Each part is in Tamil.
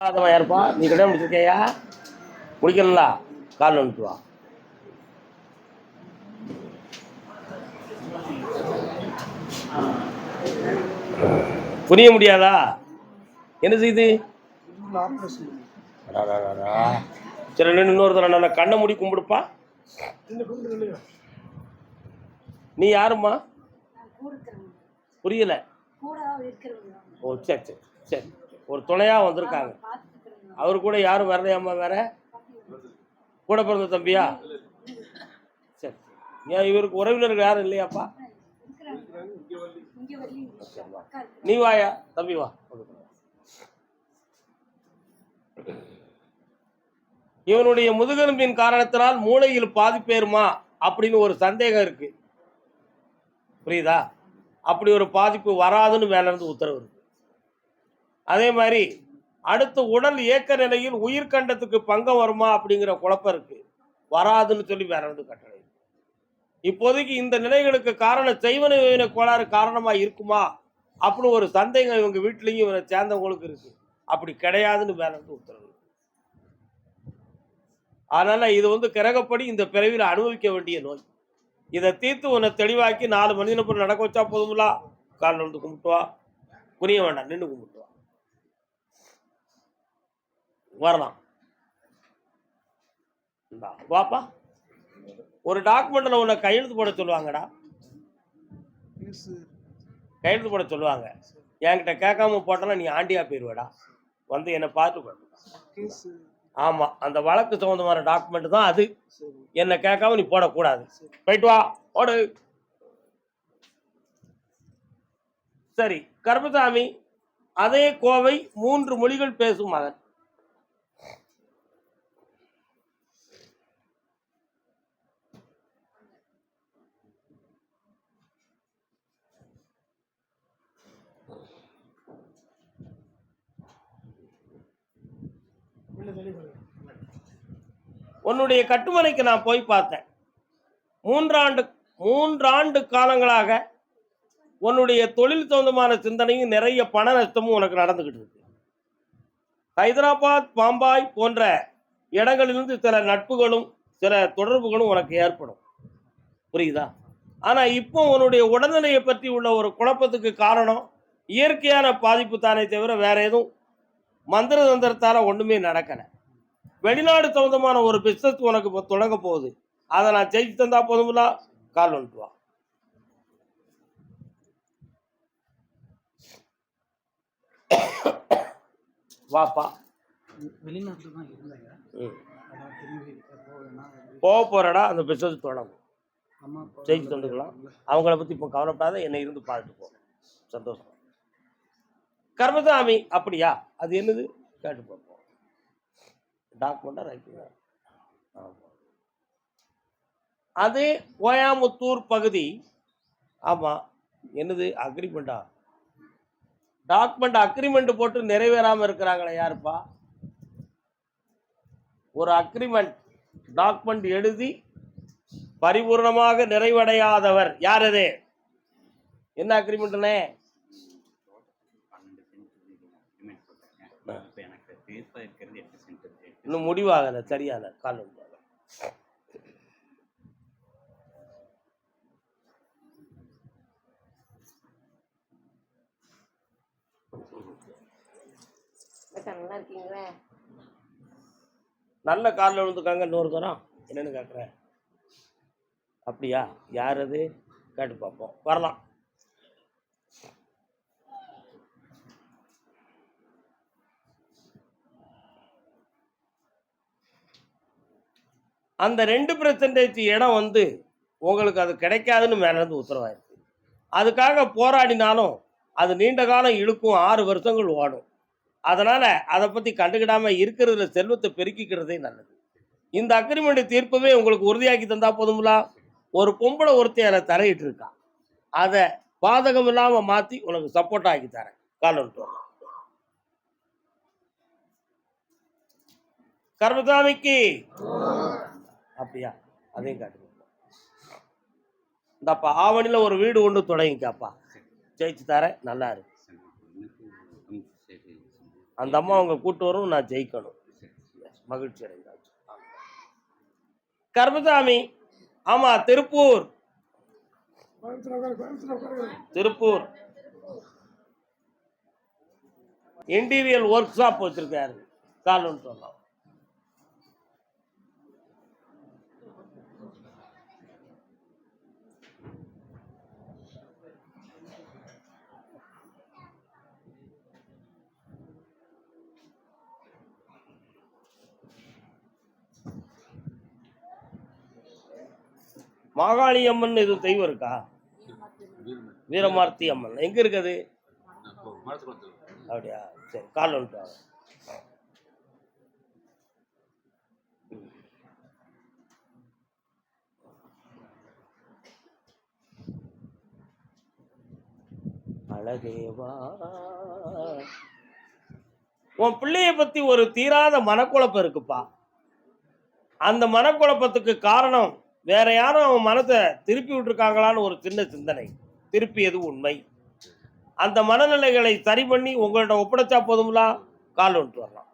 அதவன் யாருப்பா? நீ கல்யாணம் முடிச்சிருக்கையா? முடிக்கல கால் வந்துட்டு வா. புரிய முடியாதா? என்ன செய்யுது. சரி நின்னு இன்னொருத்தர் நான் கண்ணை மூடி கும்பிடுப்பா. நீ யாரும்மா? புரியல. கூட ஓ சரி சரி சரி. ஒரு துணையா வந்திருக்காங்க. அவர் கூட யாரும் வரலையாம்மா வேற? கூட பிறந்த தம்பியா? சரி. ஏன் இவருக்கு உறவினர்கள் யாரும் இல்லையாப்பா? நீ வாயா? தம்பி வா. இவனுடைய முதுகெலும்பின் காரணத்தினால் மூளையில் பாதிப்பேருமா அப்படின்னு ஒரு சந்தேகம் இருக்கு. புரியுதா? அப்படி ஒரு பாதிப்பு வராதுன்னு மேல இருந்து உத்தரவு இருக்கு. அதே மாதிரி அடுத்து உடல் இயக்க நிலையில் உயிர்கண்டத்துக்கு பங்கம் வருமா அப்படிங்கிற குழப்பம் இருக்கு. வராதுன்னு சொல்லி வேற வந்து கட்டளை இப்போதைக்கு இந்த நிலைகளுக்கு காரணம் செய்வன விவன கோளாறு காரணமா இருக்குமா அப்படின்னு ஒரு சந்தேகம் இவங்க வீட்லயும் இவரை சேர்ந்தவங்களுக்கு இருக்கு. அப்படி கிடையாதுன்னு வேற வந்து உத்தரவு அதனால இது வந்து கிரகப்படி இந்த பிறவியில் அனுபவிக்க வேண்டிய நோய். இதை தீர்த்து உன்னை தெளிவாக்கி நாலு மணி போய் நடக்க வச்சா போதும்லா? காலில் வந்து கும்பிட்டு வா வேண்டாம் நின்று கும்பிட்டு வா வரலாம். வாப்பா. ஒரு டாக்குமெண்ட்ல உன்னை கையெழுத்து போட சொல்லுவாங்கடா. கையெழுத்து போட சொல்லுவாங்க. என்கிட்ட கேட்காம போட்டனா நீ ஆண்டியா போயிடுவடா வந்து என்னை பார்த்து பண்ணு ஆமா அந்த வழக்கு சம்பந்தமான டாக்குமெண்ட் தான் அது. என்னை கேட்காம நீ போடக்கூடாது. போயிட்டு வா போடு சரி கருப்பசாமி அதே கோவை மூன்று மொழிகள் பேசும் மகன். உன்னுடைய கட்டுமனைக்கு நான் போய் பார்த்தேன். மூன்றாண்டு மூன்றாண்டு காலங்களாக உன்னுடைய தொழில் சொந்தமான சிந்தனையும் நிறைய பண நஷ்டமும் உனக்கு நடந்துகிட்டு இருக்கு. ஹைதராபாத் பாம்பாய் போன்ற இடங்களிலிருந்து சில நட்புகளும் சில தொடர்புகளும் உனக்கு ஏற்படும். புரியுதா? ஆனா இப்போ உன்னுடைய உடல்நிலையை பற்றி உள்ள ஒரு குழப்பத்துக்கு காரணம் இயற்கையான பாதிப்பு தானே தவிர வேற எதுவும் மந்திர தந்திரத்தால ஒண்ணுமே நடக்கல. வெளிநாடு சம்பந்தமான ஒரு பிசினஸ் உனக்கு இப்போ தொடங்க போகுது. அதை நான் ஜெயிச்சு தந்தா போதுங்களா கால் வந்துட்டு வா. வாப்பா. வெளிநாட்டில் தான் இருந்தாங்க போக போறடா அந்த பிசினஸ் தொடங்கும். ஜெயிச்சு தந்துக்கலாம் அவங்கள பத்தி இப்போ கவலைப்படாத என்னை இருந்து பார்த்துட்டு போ. சந்தோஷம். கர்மசாமி அப்படியா? அது என்னது? கேட்டு பார்ப்போம். டாக்குமெண்டா ரைட்டுங்க அது கோயாமுத்தூர் பகுதி. ஆமாம் என்னது? அக்ரிமெண்டா டாக்குமெண்ட் அக்ரிமெண்ட் போட்டு நிறைவேறாமல் இருக்கிறாங்களே யாருப்பா? ஒரு அக்ரிமெண்ட் டாக்குமெண்ட் எழுதி பரிபூர்ணமாக நிறைவடையாதவர் யார் அது? என்ன அக்ரிமெண்ட்னே இன்னும் முடிவாகல சரியான கால் வந்து அக்கா நல்லா காலில் விழுந்துருக்காங்க இன்னொரு தரம். என்னன்னு கேட்குறேன் அப்படியா? யார் அது? கேட்டு பார்ப்போம். வரலாம். அந்த ரெண்டு பர்சன்டேஜ் இடம் வந்து உங்களுக்கு அது கிடைக்காதுன்னு மேலேருந்து உத்தரவாயிருக்கு. அதுக்காக போராடினாலும் அது நீண்ட காலம் இழுக்கும் ஆறு வருஷங்கள் ஓடும். அதனால் அதை பற்றி கண்டுக்கிடாமல் இருக்கிறதுல செல்வத்தை பெருக்கிக்கிறதே நல்லது. இந்த அக்ரிமெண்ட் தீர்ப்பவே உங்களுக்கு உறுதியாக்கி தந்தால் போதுங்களா ஒரு பொம்பளை ஒருத்தி அதில் தரையிட்டு இருக்கான் அதை பாதகம் இல்லாமல் மாற்றி உனக்கு சப்போர்ட் ஆக்கி தரேன். காலம் கர்மசாமிக்கு. அப்படியா? அதையும் காட்டுங்க. இந்தப்பா ஆவணியில ஒரு வீடு ஒன்று தொடங்கிக்காப்பா. ஜெயிச்சு தரேன் நல்லா இருக்கு அந்த அம்மா அவங்க கூட்டு வரும் நான் ஜெயிக்கணும். மகிழ்ச்சி அடைந்தாச்சு. கர்மசாமி ஆமா Tiruppur. Tiruppur. Interior work shop வச்சிருக்காரு காலன்னு சொல்லலாம் மாகாளி அம்மன் எதுவும் தெய்வம் இருக்கா? வீரமார்த்தி அம்மன். எங்க இருக்குது? அப்படியா? சரி கால் வந்துட்டு அழகேவா உன் பிள்ளைய பத்தி ஒரு தீராத மனக்குழப்பம் இருக்குப்பா. அந்த மனக்குழப்பத்துக்கு காரணம் வேற யாரும் அவன் மனத்தை திருப்பி விட்டுருக்காங்களான்னு ஒரு சின்ன சிந்தனை. திருப்பியது உண்மை? அந்த மனநிலைகளை சரி பண்ணி உங்கள்ட்ட ஒப்படைச்சா போதும்லா? கால் வந்துட்டு வரலாம்.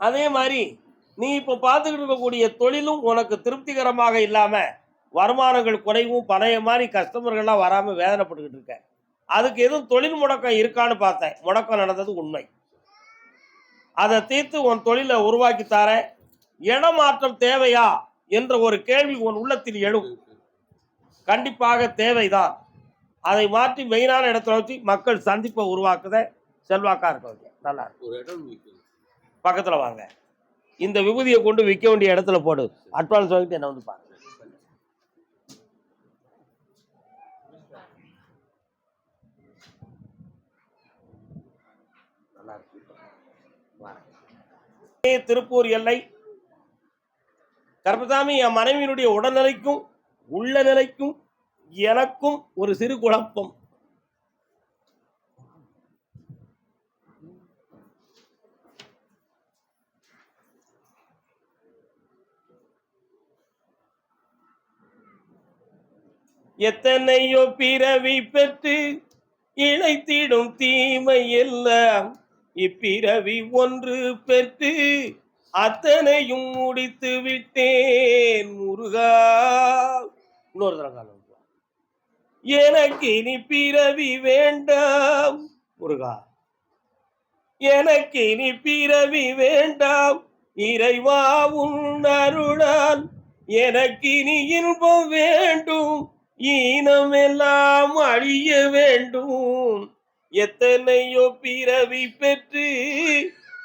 அதே மாதிரி நீ இப்போ பார்த்துக்கிட்டு இருக்கக்கூடிய தொழிலும் உனக்கு திருப்திகரமாக இல்லாமல் வருமானங்கள் குறைவும் பழைய மாதிரி கஸ்டமர்கள்லாம் வராம வேதனைப்பட்டுக்கிட்டு இருக்க அதுக்கு எதுவும் தொழில் முடக்கம் இருக்கான்னு பார்த்தேன். முடக்கம் நடந்தது உண்மை. அதை தீர்த்து உன் தொழிலை உருவாக்கி தரேன். இடமாற்றம் தேவையா என்ற ஒரு கேள்வி உன் உள்ளத்தில் எழும். கண்டிப்பாக தேவைதான். அதை மாற்றி மெயினான இடத்துல வச்சு மக்கள் சந்திப்பை உருவாக்குத. செல்வாக்கா இருக்க நல்லா இருக்கு. ஒரு இடம் விற்குது பக்கத்துல வாங்க. இந்த விபூதியை கொண்டு விற்க வேண்டிய இடத்துல போடு. அட்வான்ஸ் வாங்கிட்டு என்ன வந்து பாருங்க நல்லா இருக்கு. வாங்க. இதே திருப்பூர் எல்லை. கருப்பசாமி என் மனைவியினுடைய உடல்நிலைக்கும் உள்ள நிலைக்கும் எனக்கும் ஒரு சிறு குழப்பம். எத்தனையோ பிறவி பெற்று இழைத்திடும் தீமை எல்லாம் இப்பிறவி ஒன்று பெற்று அத்தனையும் முடித்து விட்டேன் முருகா. இன்னொரு தடவை காலம் எனக்கு இனி பிறவி வேண்டாம் முருகா. எனக்கு இனி பிறவி வேண்டாம் இறைவா உன் அருளால். எனக்கு இனி இன்பம் வேண்டும் ஈனம் எல்லாம் அழிய வேண்டும். எத்தனையோ பிறவி பெற்று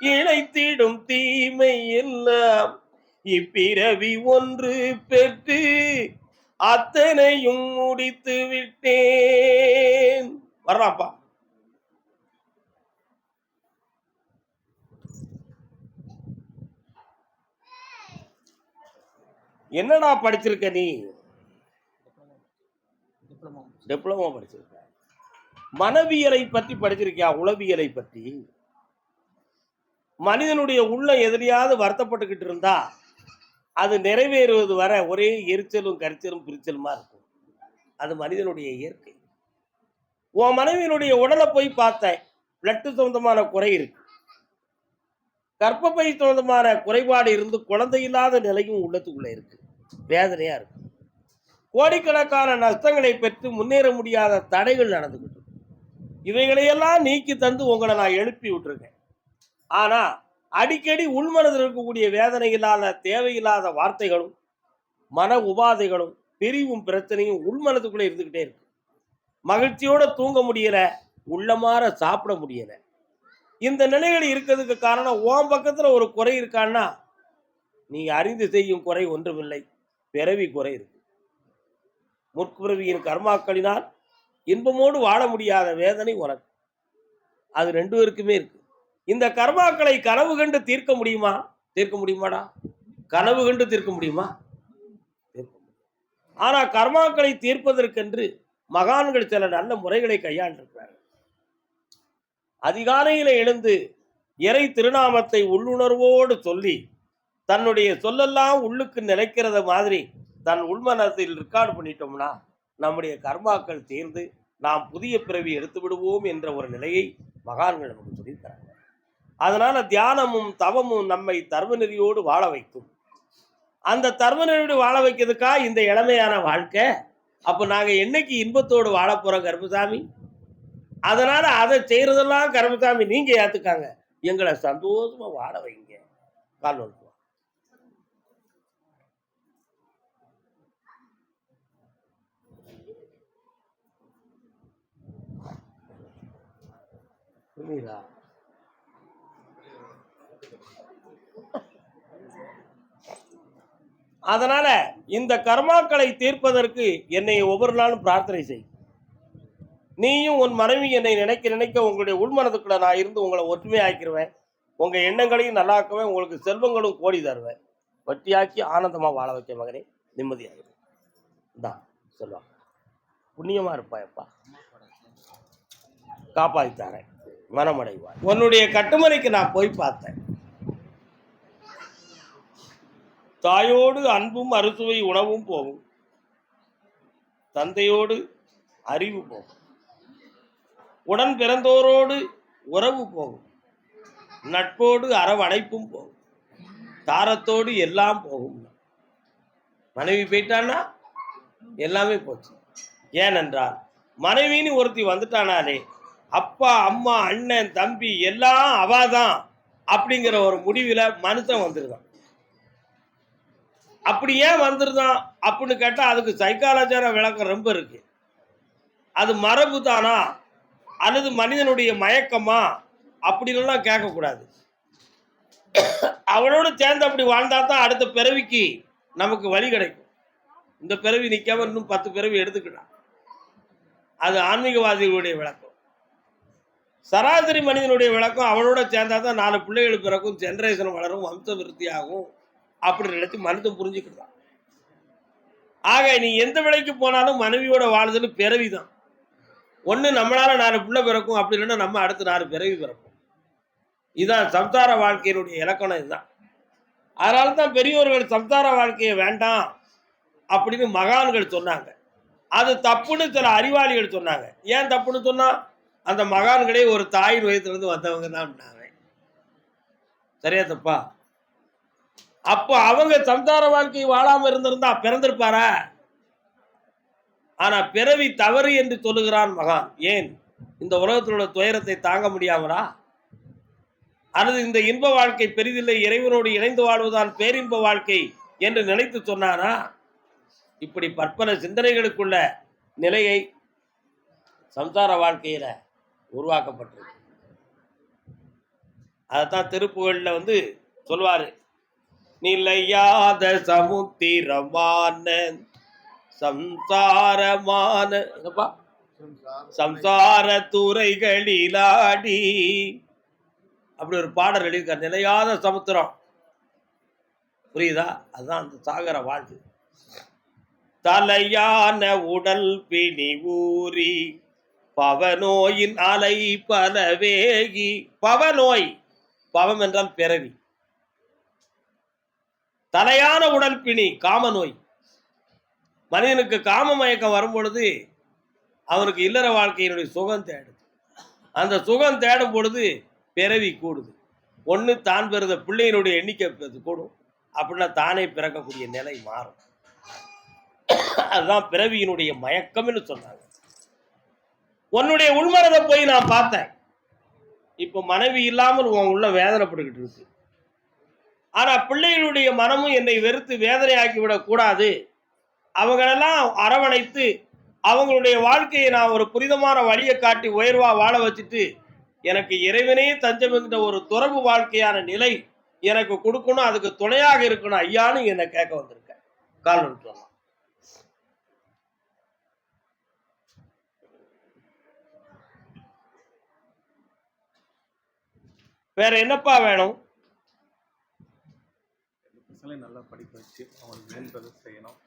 இழைத்திடும் தீமை எல்லாம் இப்பிறவி ஒன்று பெற்று அத்தனையும் முடித்து விட்டேன். வர்றாப்பா. என்னடா படிச்சிருக்க நீ? டிப்ளமோ படிச்சிருக்க மனவியலை பற்றி படிச்சிருக்கியா? உளவியலை பற்றி. மனிதனுடைய உள்ள எதிரியாவது வருத்தப்பட்டுக்கிட்டு இருந்தா அது நிறைவேறுவது வரை ஒரே எரிச்சலும் கரிச்சலும் பிரிச்சலுமா இருக்கும். அது மனிதனுடைய இயற்கை. உன் மனைவியினுடைய உடலை போய் பார்த்தேன். பிளட்டு சொந்தமான குறை இருக்கு. கர்ப்பப்பை சொந்தமான குறைபாடு இருந்து குழந்தை இல்லாத நிலையும் உள்ளத்துக்குள்ள இருக்கு. வேதனையா இருக்கு. கோடிக்கணக்கான நஷ்டங்களை பெற்று முன்னேற முடியாத தடைகள் நடந்துகிட்டு இவைகளையெல்லாம் நீக்கி தந்து உங்களை நான் எழுப்பி விட்டுருக்கேன். ஆனால் அடிக்கடி உள்மனதில் இருக்கக்கூடிய வேதனையில்லாத தேவையில்லாத வார்த்தைகளும் மன உபாதைகளும் பிரிவும் பிரச்சனையும் உள்மனதுக்குள்ளே இருந்துக்கிட்டே இருக்கு. மகிழ்ச்சியோட தூங்க முடியல உள்ளமாற சாப்பிட முடியல. இந்த நிலைகள் இருக்கிறதுக்கு காரணம் ஓம் பக்கத்தில் ஒரு குறை இருக்கான்னா நீ அறிந்து செய்யும் குறை ஒன்றுமில்லை பிறவி குறை இருக்கு. முற்பிறவியின் கர்மாக்களினால் இன்பமோடு வாழ முடியாத வேதனை உனக்கு. அது ரெண்டு பேருக்குமே இருக்கு. இந்த கர்மாக்களை கனவு கண்டு தீர்க்க முடியுமா? தீர்க்க முடியுமாடா? கனவு கண்டு தீர்க்க முடியுமா? தீர்க்க முடியும். ஆனா கர்மாக்களை தீர்ப்பதற்கென்று மகான்கள் சில நல்ல முறைகளை கையாண்டிருக்கிறார்கள். அதிகாலையில எழுந்து இறை திருநாமத்தை உள்ளுணர்வோடு சொல்லி தன்னுடைய சொல்லெல்லாம் உள்ளுக்கு நினைக்கிறத மாதிரி தன் உள்மனத்தில் ரெக்கார்டு பண்ணிட்டோம்னா நம்முடைய கர்மாக்கள் தீர்ந்து நாம் புதிய பிறவி எடுத்து விடுவோம் என்ற ஒரு நிலையை மகான்கள் நமக்கு சொல்லியிருக்கிறாங்க. அதனால தியானமும் தவமும் நம்மை தர்மநெறியோடு வாழ வைக்கும். அந்த தர்மநெறியோடு வாழ வைக்கிறதுக்கா இந்த இளமையான வாழ்க்கை? அப்போ நாங்கள் என்னைக்கு இன்பத்தோடு வாழ போகிறோம் கருப்பசாமி? அதனால அதை செய்யறதெல்லாம் கருமசாமி நீங்கள் ஏற்றுக்காங்க எங்களை சந்தோஷமாக வாழ வைங்க. கால்வன் ஒன்று புரியுதா? அதனால இந்த கர்மாக்களை தீர்ப்பதற்கு என்னை ஒவ்வொரு நாளும் பிரார்த்தனை செய். நீயும் உன் மனைவி என்னை நினைக்க நினைக்க உங்களுடைய உள்மனதுக்குள்ள நான் இருந்து உங்களை ஒற்றுமையாக்கிடுவேன் உங்க எண்ணங்களையும் நல்லாக்குவேன். உங்களுக்கு செல்வங்களும் கோடி தருவேன். வட்டியாக்கி ஆனந்தமா வாழ வைக்க மகனே நிம்மதியாக தான் சொல்லுவாங்க புண்ணியமா இருப்பாயப்பா. காப்பாத்தி தரேன். மனமடைவார் உன்னுடைய கட்டுமனைக்கு நான் போய் பார்த்தேன். தாயோடு அன்பும் அறுசுவை உணவும் போகும். தந்தையோடு அறிவு போகும். உடன் பிறந்தோரோடு உறவு போகும். நட்போடு அரவணைப்பும் போகும். தாரத்தோடு எல்லாம் போகும். மனைவி போயிட்டான்னா எல்லாமே போச்சு. ஏனென்றால் மனைவின்னு ஒருத்தி வந்துட்டானாலே அப்பா அம்மா அண்ணன் தம்பி எல்லாம் அவாதான் அப்படிங்கிற ஒரு முடிவில் மனுஷன் வந்துருதான் அப்படி ஏன் வந்துருதான் அப்படின்னு கேட்டால் அதுக்கு சைக்காலஜார விளக்கம் ரொம்ப இருக்கு. அது மரபு தானா அல்லது மனிதனுடைய மயக்கமா? அப்படின்னுலாம் கேட்கக்கூடாது. அவனோடு சேர்ந்து அப்படி வாழ்ந்தா தான் அடுத்த பிறவிக்கு நமக்கு வழி கிடைக்கும். இந்த பிறவி நிற்காம இன்னும் பத்து பிறவி எடுத்துக்கலாம் அது ஆன்மீகவாதிகளுடைய விளக்கம். சராசரி மனிதனுடைய விளக்கம் அவனோட சேர்ந்தா தான் நாலு பிள்ளைகள் பிறக்கும் ஜென்ரேஷன் வளரும் வம்ச விருத்தி ஆகும் அப்படி நினைச்சு மனுஷன் புரிஞ்சுக்கிட்டான் ஆக நீ எந்த விலைக்கு போனாலும் மனைவியோட வாழ்தல் பிறவி தான் ஒன்று நம்மளால நாலு பிள்ளை பிறக்கும் அப்படி இல்லைன்னா நம்ம அடுத்து நாலு பிறவி பிறப்போம். இதுதான் சம்சார வாழ்க்கையினுடைய இலக்கணம் இதுதான். அதனால தான் பெரியோர்கள் சம்சார வாழ்க்கையை வேண்டாம் அப்படின்னு மகான்கள் சொன்னாங்க. அது தப்புன்னு சில அறிவாளிகள் சொன்னாங்க. ஏன் தப்புன்னு சொன்னால் அந்த மகான்களே ஒரு தாயின் வயதுலேருந்து வந்தவங்க தான் சரியா தப்பா? அப்போ அவங்க சம்சார வாழ்க்கை வாழாமல் இருந்திருந்தா பிறந்திருப்பாரா? ஆனா பிறவி தவறு என்று சொல்லுகிறான் மகான். ஏன்? இந்த உலகத்தில் உள்ள துயரத்தை தாங்க முடியாமலா? அல்லது இந்த இன்ப வாழ்க்கை பெரிதில்லை இறைவனோடு இணைந்து வாழ்வதான் பேரின்ப வாழ்க்கை என்று நினைத்து சொன்னானா இப்படி பற்பல சிந்தனைகளுக்குள்ள நிலையை சம்சார வாழ்க்கையில உருவாக்கப்பட்டிருக்கு. அதைத்தான் திருப்புகழில் வந்து சொல்வாரு. நிலையாத சமுத்திரமான சம்சாரமான சம்சார துறைகளிலாடி. அப்படி ஒரு பாடல் எழுதியிருக்கார். நிலையாத சமுத்திரம். புரியுதா? அதுதான் அந்த சாகர வாழ்வு தலையான உடல் பிணி ஊறி பவநோயின் அலை பல வேகி பவநோய் பவம் என்றால் பிறவி. தலையான உடல் பிணி காமநோய். மனிதனுக்கு காம மயக்கம் வரும் பொழுது அவனுக்கு இல்லற வாழ்க்கையினுடைய சுகம் தேடுது. அந்த சுகம் தேடும் பொழுது பிறவி கூடுது. ஒன்று தான் பிறந்த பிள்ளையினுடைய எண்ணிக்கை கூடும். அப்படின்னா தானே பிறக்கக்கூடிய நிலை மாறும். அதுதான் பிறவியினுடைய மயக்கம்னு சொன்னாங்க. உன்னுடைய உள்மனதை போய் நான் பார்த்தேன். இப்போ மனைவி இல்லாமல் உன் உள்ள வேதனைப்பட்டுக்கிட்டு இருக்கு. ஆனா பிள்ளைகளுடைய மனமும் என்னை வெறுத்து வேதனையாக்கி விடக்கூடாது அவங்களெல்லாம் அரவணைத்து அவங்களுடைய வாழ்க்கையை நான் ஒரு புனிதமான வழியை காட்டி உயர்வா வாழ வச்சுட்டு எனக்கு இறைவனே தஞ்சம் என்கிற ஒரு துறவு வாழ்க்கையான நிலை எனக்கு கொடுக்கணும் அதுக்கு துணையாக இருக்கணும் ஐயான்னு என்னை கேட்க வந்திருக்கேன் கால் நிறுத்தலாம் வேற என்னப்பா வேணும்? நல்லா படிக்க வச்சு அவங்களுக்கு செய்யணும்.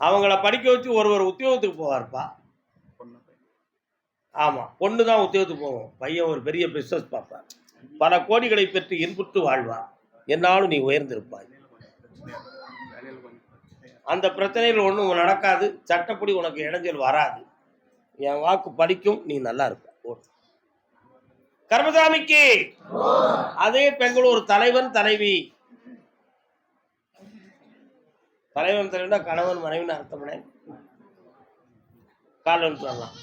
அவங்கள படிக்க வச்சு ஒரு ஒரு உத்தியோகத்துக்கு போவார்ப்பா. ஆமாம் பொண்ணு தான் உத்தியோகத்துக்கு போகும். பையன் ஒரு பெரிய பிஸ்னஸ் பார்ப்பார் பல கோடிகளை பெற்று இன்புற்று வாழ்வார் என்னாலும் நீ உயர்ந்திருப்பாய். அந்த பிரச்சனைகள் ஒன்றும் நடக்காது. சட்டப்படி உனக்கு இடைஞ்சல் வராது. என் வாக்கு பலிக்கும் நீ நல்லா இருப்ப. ஓடு. கர்மசாமிக்கு அதே பெங்களூர் தலைவன் தலைவி. தலைவன் தலைவனா கணவன் மனைவின்னு அர்த்தம்னே கால் சொல்லலாம்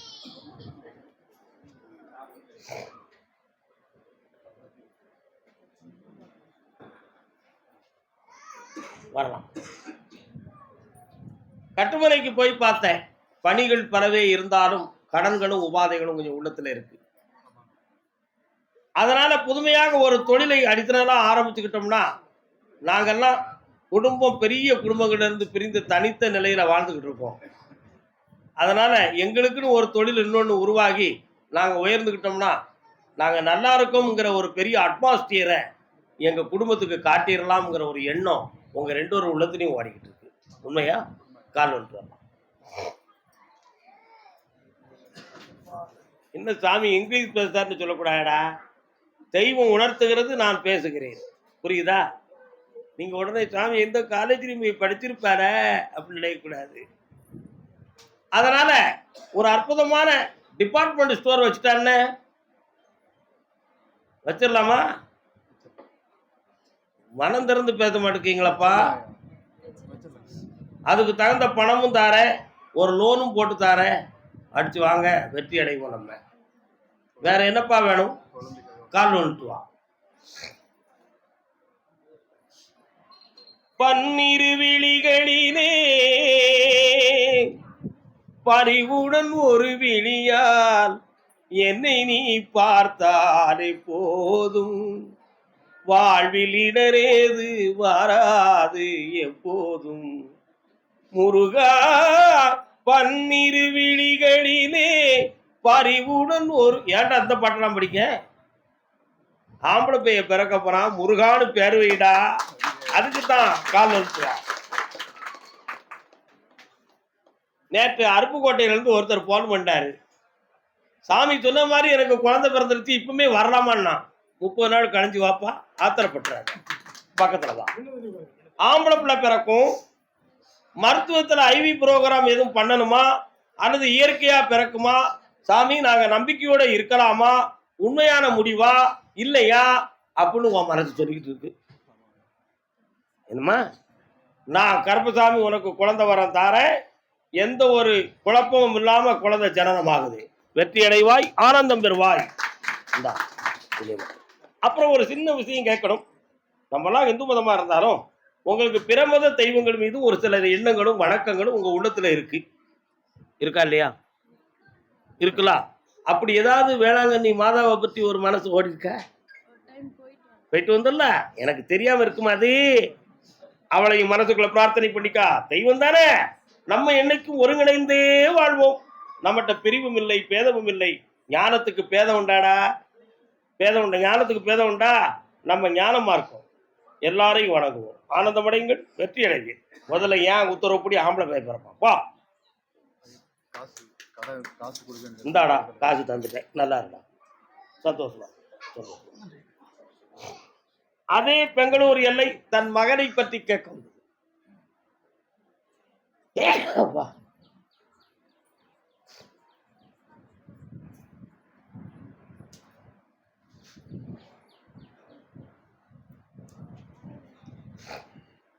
வரலாம். கட்டுமலைக்கு போய் பார்த்தேன். பணிகள் பலவே இருந்தாலும் கடன்களும் உபாதைகளும் கொஞ்சம் உள்ளத்துல இருக்கு. அதனால புதுமையாக ஒரு தொழிலை அடித்தனாலாம் ஆரம்பிச்சுக்கிட்டோம்னா நாங்கெல்லாம் குடும்பம் பெரிய குடும்பங்கள்லேருந்து பிரிந்து தனித்த நிலையில வாழ்ந்துக்கிட்டு இருக்கோம் அதனால எங்களுக்குன்னு ஒரு தொழில் இன்னொன்று உருவாகி நாங்கள் உயர்ந்துக்கிட்டோம்னா நாங்கள் நல்லா இருக்கோம்ங்கிற ஒரு பெரிய அட்மாஸ்பியரை எங்கள் குடும்பத்துக்கு காட்டிடலாம்ங்கிற ஒரு எண்ணம் உங்கள் ரெண்டு ஒரு உள்ளத்துலையும் ஓடிக்கிட்டு இருக்கு. உண்மையா? கால் வந்துட்டு என்ன சாமி இங்கிலீஷ் பேசுறாருன்னு சொல்லக்கூடாதா தெய்வம் உணர்த்துகிறது நான் பேசுகிறேன். புரியுதா? நீங்க உடனே சாமி எந்த காலேஜ்லையும் போய் படிச்சிருப்பார அப்படின்னு நினைக்கக்கூடாது. அதனால ஒரு அற்புதமான டிபார்ட்மெண்ட் ஸ்டோர் வச்சுட்டான்னு வச்சிடலாமா? மனம் திறந்து பேச மாட்டேங்கீங்களப்பா அதுக்கு தகுந்த பணமும் தாரேன் ஒரு லோனும் போட்டு தாரேன் அடிச்சு வாங்க வெற்றி அடைவோம் நம்ம. வேற என்னப்பா வேணும்? கால் வந்துட்டு பன்னிரு விழிகளிலே பறிவுடன் ஒரு விழியால் என்னை நீ பார்த்தாலே போதும். வாழ்வில் இடரேது வராது எப்போதும். முருகா பன்னிரு விழிகளிலே பறிவுடன் ஒரு ஏன்டா அந்த பாட்டெல்லாம் படிக்க? ஆம்பளை பைய பிறக்க போறான் முருகான்னு பேர் வைடா. அதுக்கு தான் கால் வந்துச்சுவா நேற்று அருப்புக்கோட்டையிலேருந்து ஒருத்தர் போன் பண்ணாரு சாமி சொன்ன மாதிரி எனக்கு குழந்தை பிறந்துருச்சு இப்பவுமே வரலாமான்னா? முப்பது நாள் கழிஞ்சு வாப்பா ஆத்திரப்பட்டுறாரு. பக்கத்துல தான் ஆம்பளை பிள்ளை பிறக்கும். மருத்துவத்தில் ஐவி ப்ரோக்ராம் எதுவும் பண்ணணுமா? அல்லது இயற்கையாக பிறக்குமா? சாமி நாங்கள் நம்பிக்கையோடு இருக்கலாமா? உண்மையான முடிவா? இல்லையா? அப்படின்னு உன் மனசு சொல்லிக்கிட்டு இருக்கு. என்னம்மா? நான் கருப்பசாமி உனக்கு குழந்தை வரம் தாரேன். எந்த ஒரு குழப்பமும் இல்லாம குழந்தை ஜனனமாகுது. வெற்றி அடைவாய் ஆனந்தம் பெறுவாய். அப்புறம் ஒரு சின்ன விஷயம் கேட்கணும். நம்மலாம் இந்து மதமா இருந்தாலும் உங்களுக்கு பிற மத தெய்வங்கள் மீது ஒரு சில எண்ணங்களும் வணக்கங்களும் உங்க உள்ளத்துல இருக்கு. இருக்கா இல்லையா? இருக்கலாம் அப்படி ஏதாவது வேளாங்கண்ணி மாதாவை பற்றி ஒரு மனசு ஓடி இருக்கா போயிட்டு வந்துடல. எனக்கு தெரியாம இருக்குமா அது? அவளையும் மனசுக்குள்ள பிரார்த்தனை பண்ணிக்கா. தெய்வம் தானே. நம்ம என்னைக்கும் ஒருங்கிணைந்தே வாழ்வோம். நம்மகிட்ட பிரிவும் இல்லை பேதமும் இல்லை. ஞானத்துக்கு பேதம் உண்டாடா? பேதம் உண்டா? ஞானத்துக்கு பேதம் உண்டா? நம்ம ஞானமா இருக்கும். எல்லாரையும் வணங்குவோம். ஆனந்தமடைங்கள் வெற்றி அடைங்க முதல்ல ஏன் உத்தரவுப்படி ஆம்பளை போய் பிறப்பான்? வா. காசு கடை காசு கொடுக்க இந்தாடா காசு தந்துட்டேன் நல்லா இருக்கா சந்தோஷமா. அதே பெங்களூர் எல்லை தன் மகனை பற்றி கேட்க வந்தது. ஏ, அப்பா.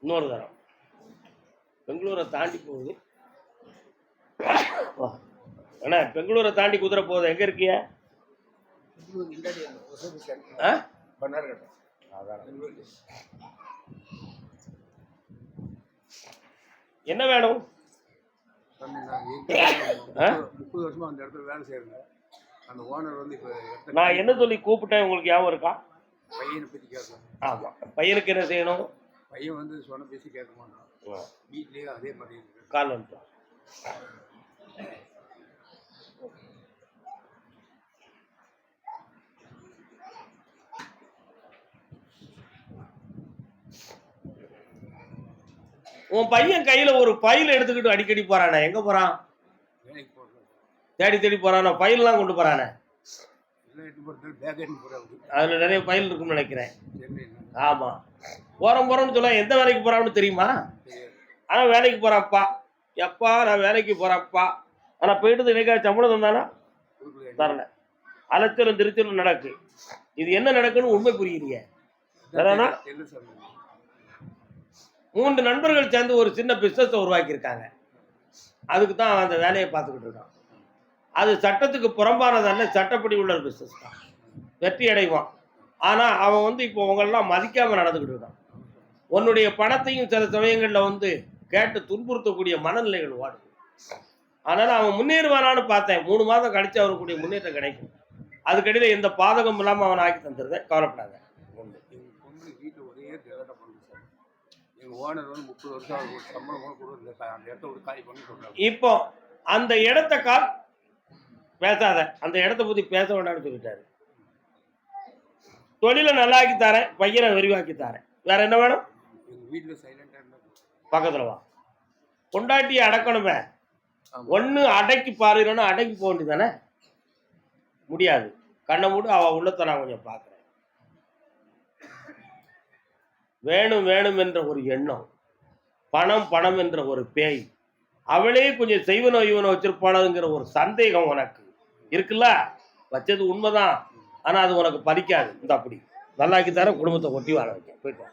இன்னொரு தரம் பெங்களூரை தாண்டி போகுது வா. அண்ணா பெங்களூரை தாண்டி குதிரை போகுது. எங்க இருக்கிய? ஆ? என்ன வேணும்? முப்பது வருஷமா அந்த இடத்துல வேலை செய்யறேங்க. அந்த ஓனர் வந்து இப்போ நான் என்ன சொல்லி கூப்பிட்டேன் உங்களுக்கு ஞாபகம் இருக்கா? பையனை பற்றி கேட்கலாம் ஆமா. பையனுக்கு என்ன செய்யணும்? பையன் வந்து சொன்ன பேசி கேட்க மாட்டான் வீட்லயே அதே மாதிரி கால் வந்து உன் பையன் கையில ஒரு பையில் எடுத்துக்கிட்டு அடிக்கடி போறானே. எங்க போறான்? தேடி தேடி போறானே? பையெல்லாம் கொண்டு போறானே. அதுல நிறைய பைல் இருக்கும்னு நினைக்கிறேன். ஆமா. போகிறோம் போகிறோம்னு சொல்ல எந்த வேலைக்கு போகிறான்னு தெரியுமா? ஆனால் வேலைக்கு போகிறாப்பா எப்பா நான் வேலைக்கு போகிறப்பா ஆனால் போயிட்டு இன்னைக்கு சம்பளம் தந்தானா? தரல. அலைச்சலும் திருச்சலும் நடக்கு. இது என்ன நடக்குன்னு உண்மை புரியுறீங்க மூன்று நண்பர்கள் சேர்ந்து ஒரு சின்ன பிஸ்னஸை உருவாக்கியிருக்காங்க. அதுக்கு தான் அந்த வேலையை பார்த்துக்கிட்டு இருக்கான். அது சட்டத்துக்கு புறம்பானதல்ல சட்டப்படி உள்ள ஒரு பிஸ்னஸ் தான். வெற்றி அடைவான். ஆனால் அவன் வந்து இப்போ உங்களெல்லாம் மதிக்காமல் நடந்துக்கிட்டு இருக்கான். உன்னுடைய பணத்தையும் சில சமயங்களில் வந்து கேட்டு துன்புறுத்தக்கூடிய மனநிலைகள் வாடும் அதனால் அவன் முன்னேறுவானான்னு பார்த்தேன். மூணு மாதம் கழிச்சு அவனுக்குடைய முன்னேற்றம் கிடைக்கும். அதுக்கடியில் எந்த பாதகம் இல்லாமல் அவன் ஆக்கி தந்துருந்தேன் கவலைப்படாத ஒன்று எங்கள் பொண்ணு வீட்டில் ஒரே கலாட்டம் பண்ணுது சார் எங்கள் ஓனர் வந்து முப்பது வருஷம் ஆகுது. சம்பளம் கூட கொடுக்கல சார் அந்த இடத்த விட்டு காலி பண்ணி சொல்கிறாங்க இப்போ அந்த இடத்த கால் பேசாத. அந்த இடத்த பத்தி பேச வேண்டாம்னு சொல்லிட்டாரு. தொழிலை நல்லாக்கி தரேன் பையனை விரிவாக்கி தரேன். வேற என்ன வேணும்? வீட்டில் சைலண்டாக இருந்தால் பக்கத்துல வா. பொண்டாட்டியை அடக்கணுமே. ஒண்ணு அடக்கி பாருன்னா அடக்கி போக வேண்டியதானே முடியாது. கண்ணை மூடு அவ உள்ளத்தை நான் கொஞ்சம் பார்க்குறேன். வேணும் வேணும் என்ற ஒரு எண்ணம் பணம் பணம் என்ற ஒரு பேய் அவளே கொஞ்சம் செய்வனோ இவனோ வச்சிருப்பானுங்கிற ஒரு சந்தேகம் உனக்கு இருக்குல்ல? வச்சது உண்மைதான் ஆனா அது உனக்கு பறிக்காது இந்த அப்படி. நல்லாக்கி தர குடும்பத்தை ஒட்டி வாழ வைக்க போயிட்டு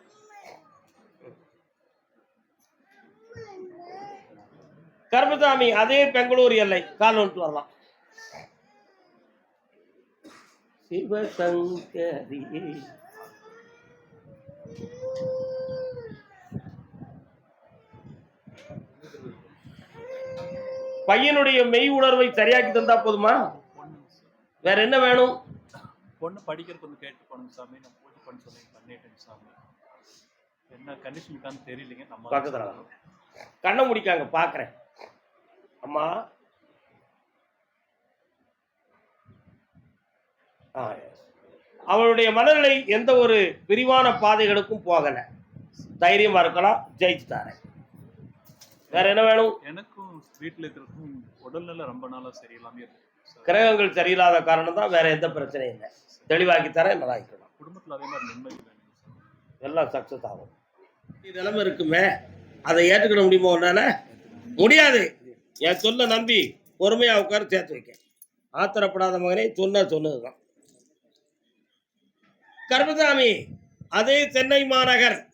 கருப்பசாமி அதே பெங்களூர் எல்லை. கால் வந்துட்டு வரலாம். சிவசங்கரி பையனுடைய மெய் உணர்வை சரியாக்கி தந்தா போதுமா? வேற என்ன வேணும்? பொண்ணு படிக்கிறதுக்கு வந்து கேட்டு போனோம் சாமி. நான் பூஜை பண்ண சொல்லி பண்ணிட்டேன் சாமி. என்ன கண்டிஷன் தெரியலைங்க. நம்ம பக்கத்துல. கண்ணை முடிக்காங்க பாக்குறேன் அம்மா. ஆ. அவளுடைய மனநிலை எந்த ஒரு விரிவான பாதைகளுக்கும் போகல. தைரியமா இருக்கலாம். ஜெயிச்சு தரேன் வேற என்ன வேணும்? எனக்கும் வீட்டில் இருக்கிறதுக்கும் உடல்நிலை ரொம்ப நாளா சரியில்லாம இருக்கு. கிரகங்கள் சரியில்லாத காரணம் தான் வேற எந்த பிரச்சனையும் இல்லை. தெளிவாக்கி தரேன் நல்லா இருக்கலாம் குடும்பத்துல அதே மாதிரி நிம்மதி வேணும். எல்லாம் சக்ஸஸ் ஆகும். நிலைமை இருக்குமே அதை ஏற்றுக்கிட முடியுமா உன்னால? முடியாது. என் சொல்ல நம்பி பொறுமையா உட்கார சேர்த்து வைக்க. ஆத்திரப்படாத மகனே சொன்ன சொன்னதுதான். கர்மசாமி அதே சென்னை மாநகர்.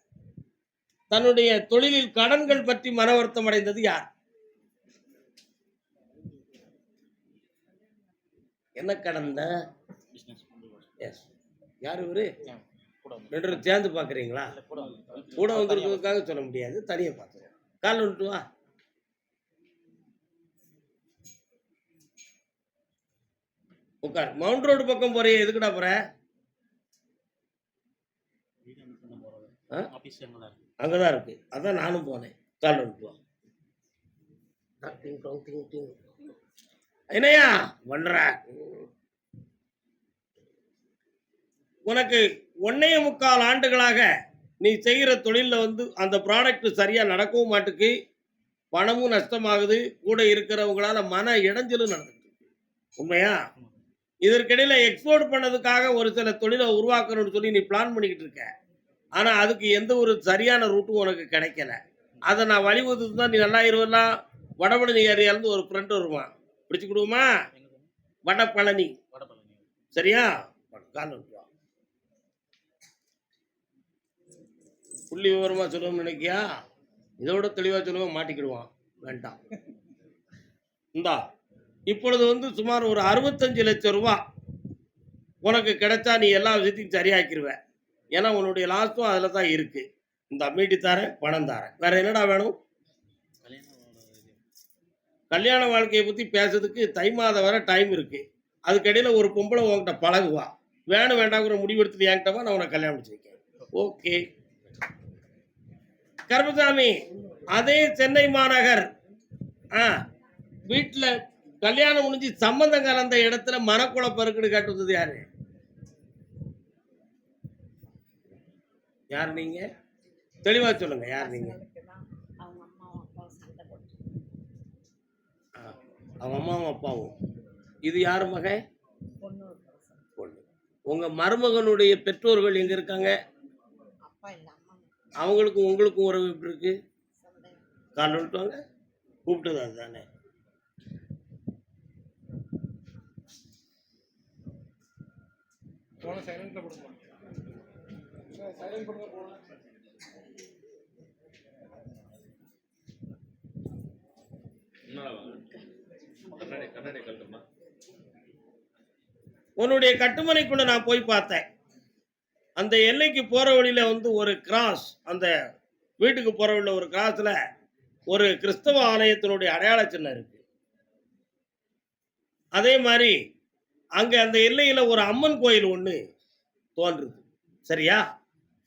தன்னுடைய தொழிலில் கடன்கள் பற்றி மன வருத்தம் அடைந்தது யார்? என்ன எஸ் யார் இவரு? ரெண்டு சேர்ந்து பார்க்குறீங்களா? கூட வந்திருக்கிறதுக்காக சொல்ல முடியாது. தனியாக பார்த்துருவோம் கால் வந்துட்டு வா. உட்கார். மவுண்ட் ரோடு பக்கம் போறியே. எதுக்குடா போற? ஆ? அங்கதான் இருக்கு. அதான் நானும் போனேன். கால் டிங். என்னய்யா பண்ற? உனக்கு ஒன்னே முக்கால் ஆண்டுகளாக நீ செய்கிற தொழிலில் வந்து அந்த ப்ராடக்ட் சரியாக நடக்கவும் மாட்டுக்கு பணமும் நஷ்டமாகுது கூட இருக்கிறவங்களால மன இடைஞ்சலும் நடந்துட்டு. உண்மையா? இதற்கிடையில எக்ஸ்போர்ட் பண்ணதுக்காக ஒரு சில தொழிலை உருவாக்கணும்னு சொல்லி நீ பிளான் பண்ணிக்கிட்டு இருக்க. ஆனால் அதுக்கு எந்த ஒரு சரியான ரூட்டும் உனக்கு கிடைக்கல. அதை நான் வழிவகுத்து தான் நீ நல்லா இருவலாம் வடபழனி ஏரியாலேருந்து ஒரு ஃப்ரெண்ட் வருவான். பிடிச்சி கொடுவோமா? வடபழனி. சரியா? கால் புள்ளி விவரமாக சொல்லுவோம்னு நினைக்கியா? இதோட தெளிவாக சொல்லுவோம் மாட்டிக்கிடுவான். வேண்டாம். இந்தா இப்பொழுது வந்து சுமார் ஒரு அறுபத்தஞ்சு லட்சம் ரூபா உனக்கு கிடைச்சா நீ எல்லா விஷயத்தையும் சரியாக்கிடுவ ஏன்னா உன்னுடைய லாஸ்ட்டும் அதில் தான் இருக்குது இந்த மீட்டி தரேன் பணம் தரேன். வேற என்னடா வேணும்? கல்யாண வாழ்க்கையை பற்றி பேசுறதுக்கு தை மாதம் வர டைம் இருக்குது அதுக்கடையில் ஒரு பொம்பளை உன்கிட்ட பழகுவா. வேணும் வேண்டாங்கிற முடிவெடுத்துட்டு என்கிட்டவா நான் உன்னை கல்யாணம் முடிச்சு ஓகே கருமசாமி அதே சென்னை மாநகர். ஆ வீட்டில் கல்யாணம் முடிஞ்சு சம்பந்தம் கலந்த இடத்துல மனக்குழப்பம் இருக்குன்னு கேட்டு வந்தது யாரு? யார் நீங்க? தெளிவா சொல்லுங்க யார் நீங்க? அவங்க அம்மாவும் அப்பாவும். அவங்க அப்பாவும் இது யார் மகன் பொண்ணு. உங்கள் உங்க மருமகனுடைய பெற்றோர்கள் எங்க இருக்காங்க? அப்பா அவங்களுக்கும் உங்களுக்கும் உறவு எப்படி இருக்கு? கால் விட்டுவாங்க கூப்பிட்டது அதுதானே. உன்னுடைய கட்டுமனைக்குள்ள நான் போய் பார்த்தேன். அந்த எல்லைக்கு போற வழியில வந்து ஒரு கிராஸ் அந்த வீட்டுக்கு போற வழியில ஒரு கிராஸ்ல ஒரு கிறிஸ்தவ ஆலயத்தினுடைய அடையாள சின்னம் இருக்கு. அதே மாதிரி அங்க அந்த எல்லையில ஒரு அம்மன் கோயில் ஒண்ணு தோன்றுது. சரியா?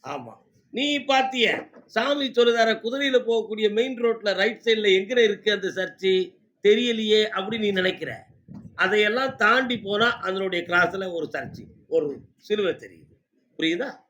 ஆமா. நீ பாத்திய? சாமி சொல்லுதார குதிரையில போகக்கூடிய மெயின் ரோட்ல ரைட் சைட்ல எங்க இருக்கு அந்த சர்ச்சு? தெரியலையே அப்படின்னு நீ நினைக்கிற. அதையெல்லாம் தாண்டி போனா அதனுடைய கிராஸ்ல ஒரு சர்ச்சு ஒரு சிலுவை தெரியுது. புரியுதா?